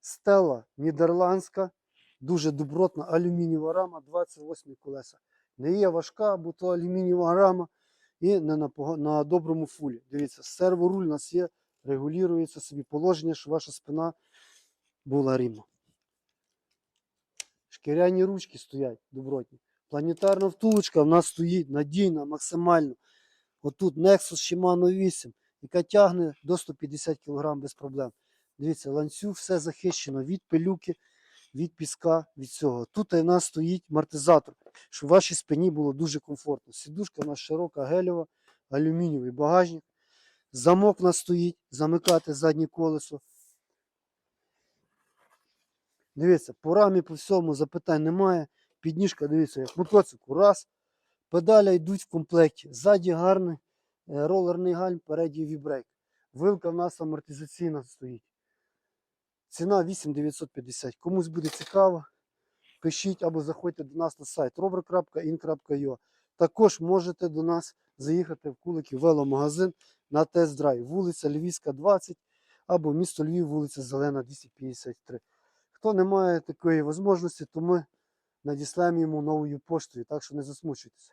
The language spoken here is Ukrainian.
Стела нідерландська, дуже добротна алюмінієва рама, 28 колеса. Не є важка, бо то алюмінієва рама і не на, на доброму фулі. Дивіться, серворуль у нас є, регулюється собі положення, щоб ваша спина була рівна. Шкіряні ручки стоять добротні. Планетарна втулочка в нас стоїть надійна, максимально. Отут Nexus Shimano 8, яка тягне до 150 кг без проблем. Дивіться, ланцюг все захищено від пилюки, від піска, від всього. Тут у нас стоїть амортизатор, щоб вашій спині було дуже комфортно. Сідушка у нас широка, гельова, алюмінієвий багажник. Замок у нас стоїть, замикати заднє колесо. Дивіться, по рамі по всьому запитань немає. Підніжка, дивіться, як мотоцикл. Раз. Педаля йдуть в комплекті. Ззаді гарний е, ролерний гальм, передній вібрейк. Вилка в нас амортизаційна стоїть. Ціна 8950. Комусь буде цікаво, пишіть або заходьте до нас на сайт rover.in.ua. Також можете до нас заїхати в Куликів веломагазин на тест-драйв. Вулиця Львівська, 20 або місто Львів, вулиця Зелена, 253. Хто не має такої можливості, то ми надіслаємо йому новою поштою, так що не засмучуйтеся.